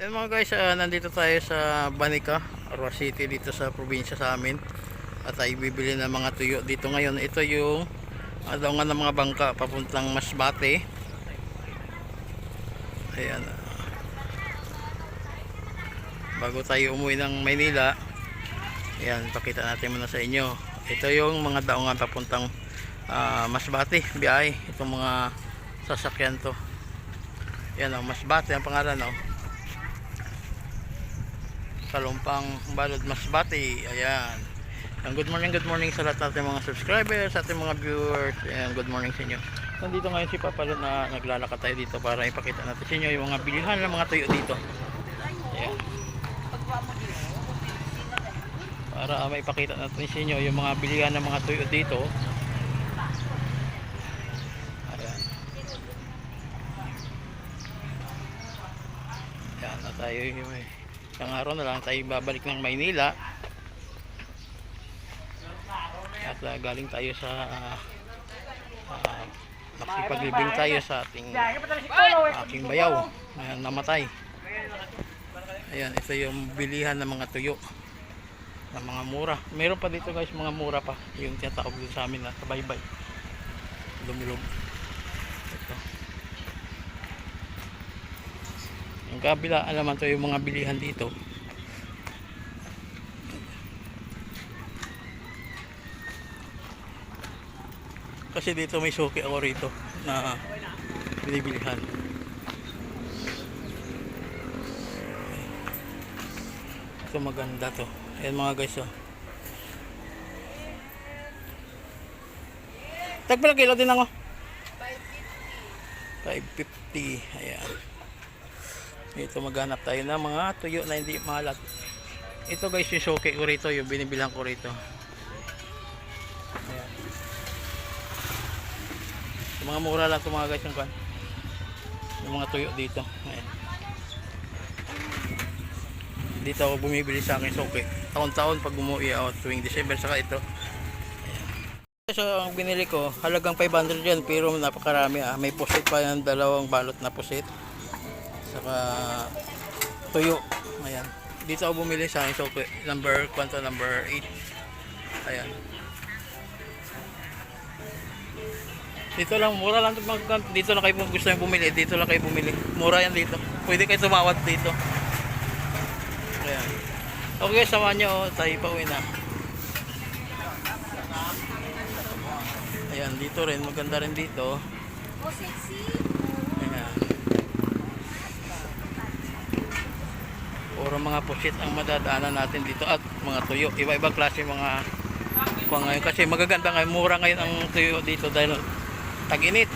Yan mga guys, ah, nandito tayo sa Banica, Arwa City dito sa probinsya sa amin. At ay bibili ng mga tuyo dito ngayon. Ito yung uh, daungan ng mga bangka papuntang Masbate. Ayan. ah. Bago tayo umuwi ng Maynila, ayan, pakita natin muna sa inyo. Ito yung mga daungan papuntang ah, Masbate, biyahe. Itong mga sasakyan to. Yan oh, Masbate ang pangalan oh. Kalumpang Balod Masbate. Ayan. Ayan, Good morning, good morning sa lahat natin mga subscribers, sa ating mga viewers. Ayan, good morning sa inyo. Nandito ngayon si Papa Lon na naglalakad tayo dito para ipakita natin sa inyo yung mga bilihan ng mga tuyo dito. Ayan. Para maipakita natin sa inyo yung mga bilihan ng mga tuyo dito. Ayan. Yan na tayo yung isang araw na lang tayo babalik ng Maynila. At uh, galing tayo sa uh, uh, nakipaglibing tayo sa ating aking bayaw na namatay. Ayan, ito yung bilihan ng mga tuyo ng mga mura. Meron pa dito guys mga mura pa yung tinatawag dito sa amin na kabaybay. Lumulog. Ito. Yung kabila, alaman to yung mga bilihan dito. Kasi dito may suki ako rito na binibilihan. Ito maganda to. Ayan mga guys oh. Tagpala kilo din ako. 550. Ayan. Ito maghanap tayo ng mga tuyo na hindi malat. Ito guys yung soke ko rito, yung binibilang ko rito. Ayan. Mga mura lang ito mga guys yung. Yung mga tuyo dito. Ayan. Dito ako bumibili sa akin soke. Taon-taon pag umuwi ako tuwing December saka ito. Ayan. So ang binili ko, halagang 500 yan pero napakarami ah. May pusit pa yan, dalawang balot na pusit saka tuyo. Ayan. Dito ako bumili sa akin so number kwanto number 8 ayan. Dito lang mura lang dito lang kayo gusto nyo bumili. Dito lang kayo bumili. Mura yan dito. Pwede kayo tumawad dito. Ayan. Okay samahan nyo oh, tayo pa uwi na. Ayan dito rin. Maganda rin dito. Ayan puro mga pusit ang madadaanan natin dito at mga tuyo. Iba-ibang klase mga kuha ngayon. Kasi magaganda ngayon mura ngayon ang tuyo dito dahil tag-init.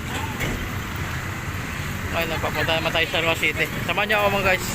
Ngayon nagpapunta naman tayo sa Arwa City. Samahan niyo ako mga guys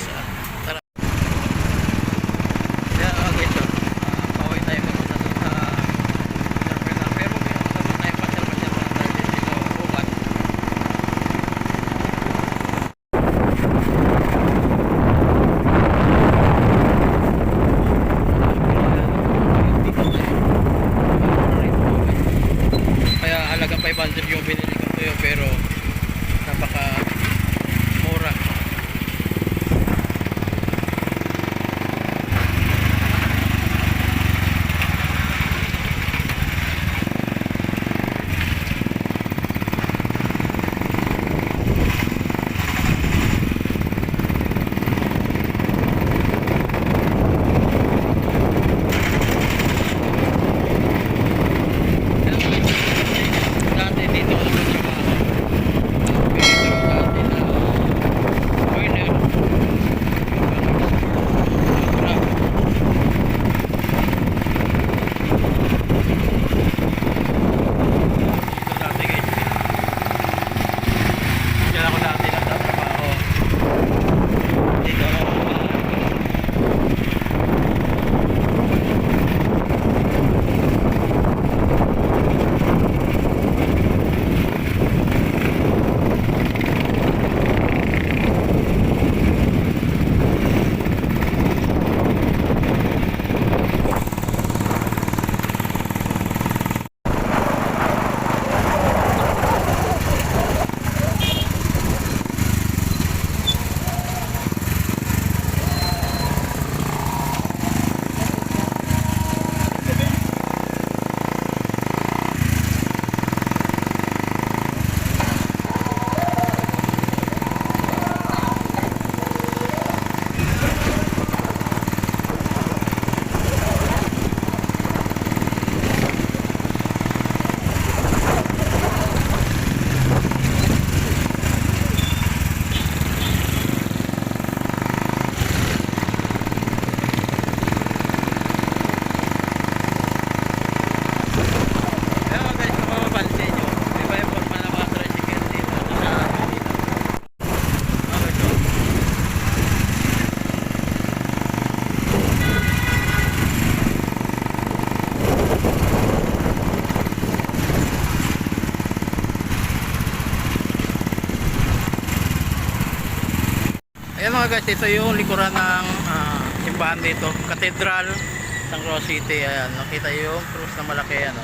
guys, ito yung likuran ng ah, simbahan dito. Cathedral, San Roque City. Ayan, nakita yung krus na malaki. Ano.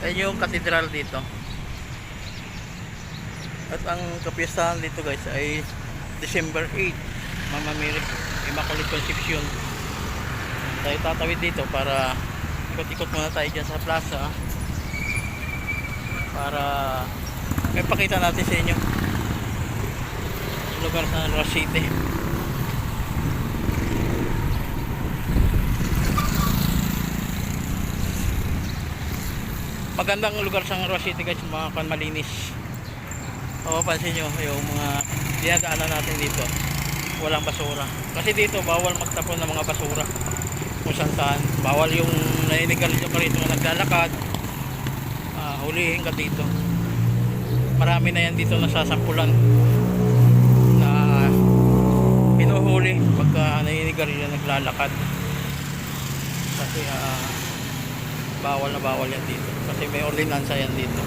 Ayan yung cathedral dito. At ang kapistahan dito guys ay December 8. Mama Mary Immaculate Conception. Tayo tatawid dito para ikot-ikot muna tayo dyan sa plaza para may pakita natin sa inyo lugar sa Ross City magandang lugar sa Ross City guys mga kan malinis mapapansin nyo yung mga dinadaanan natin dito walang basura. Kasi dito bawal magtapon ng mga basura. Kung saan saan. Bawal yung naninigarilyo ka rito na naglalakad. Ah, hulihin ka dito. Marami na yan dito nasasampulan na pinuhuli pagka naninigarilyo naglalakad. Kasi ah, bawal na bawal yan dito. Kasi may ordinansa yan dito.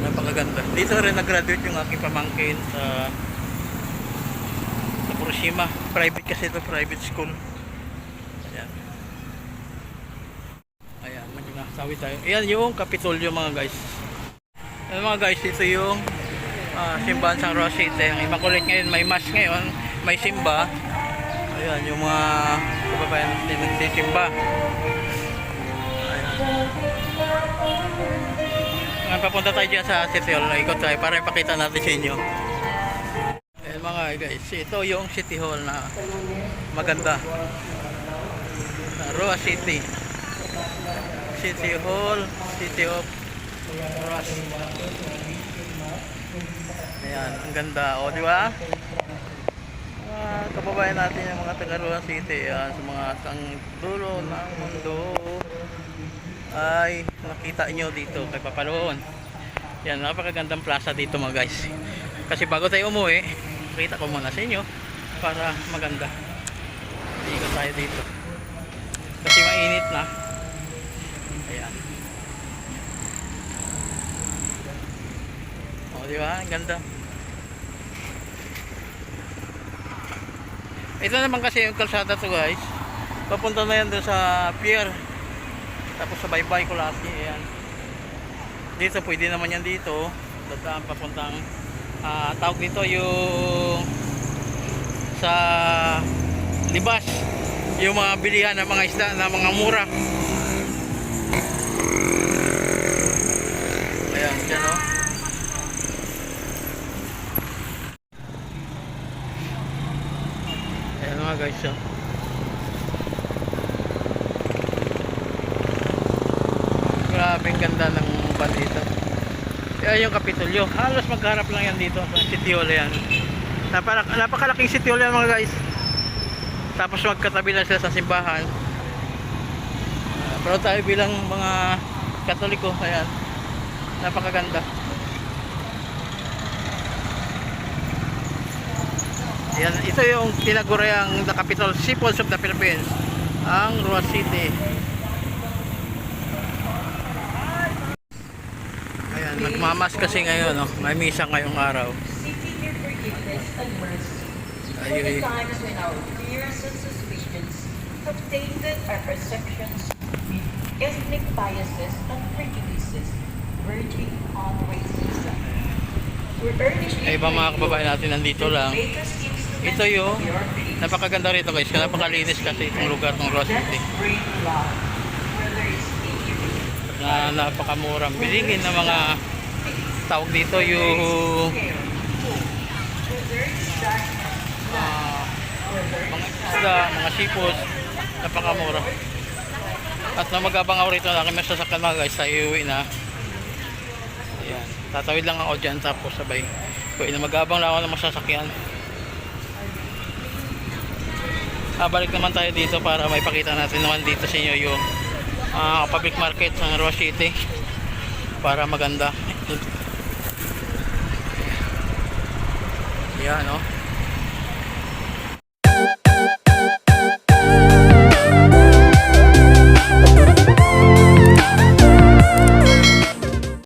Napakaganda. Dito rin nag-graduate yung aking pamangkin sa sa Fukushima. Private kasi ito private school. Ayan. Ayan magnasawi tayo. Ayan yung kapitolyo mga guys. Ayan mga guys ito yung ah, simbahan San Roque City ang Immaculate ngayon may mass ngayon may simba ayan yung mga kababayan natin nagsisimba Ngayon papunta tayo dyan sa City Hall. Ikot tayo para ipakita natin sa inyo. Ayan mga guys, ito yung City Hall na maganda. Sa Roa City. City Hall, City of Roas. Ayan, ang ganda. O, di ba? Mga kababayan natin yung mga taga Roa City. Ayan, sa mga sang ng mundo. Ay nakita nyo dito kay Papaloon yan napakagandang plaza dito mga guys. Kasi bago tayo umuwi kita ko muna sa inyo para maganda. Ikot tayo dito. Kasi mainit na. Ayan. O di ba? Ang ganda ito naman kasi yung kalsada to guys. Papunta na yan doon sa pier. Tapos sa baybay ko lati ayan. Dito pwede naman yan dito. Dadaan papuntang ah, tawag dito yung sa libas. Yung mga bilihan ng mga isda na mga mura ayan dyan o ayan. Grabe ang ganda ng balita. Yan yung Kapitolyo. Halos magharap lang yan dito sa City yan. Napaka, napakalaking City yan mga guys. Tapos magkatabi lang sila sa simbahan. Uh, pero tayo bilang mga Katoliko, ayan. Napakaganda. Yan, ito yung tinaguriang the capital Sipons of the Philippines. Ang Roa City. Ayan, nagmamas kasi ngayon, no? may misa ngayong araw. For Ay, the ay. times when our fears and suspicions have tainted our perceptions with ethnic biases and prejudices verging on racism. We're earnestly Ay, ibang mga kababayan natin nandito lang. Ito yung napakaganda rito guys, napakalinis kasi itong lugar ng Ross City. Na napakamurang bilihin ng mga tawag dito yung there mga is isda, mga sipos, napakamura. At na magabang ako rito na kami sasakyan mga guys, tayo uwi na. Ayan, tatawid lang ako dyan tapos sabay. Uwi na magabang lang ako ng masasakyan. Ah, balik naman tayo dito para may pakita natin naman dito sa inyo yung ah, public market sa Roa City para maganda. Yan, no?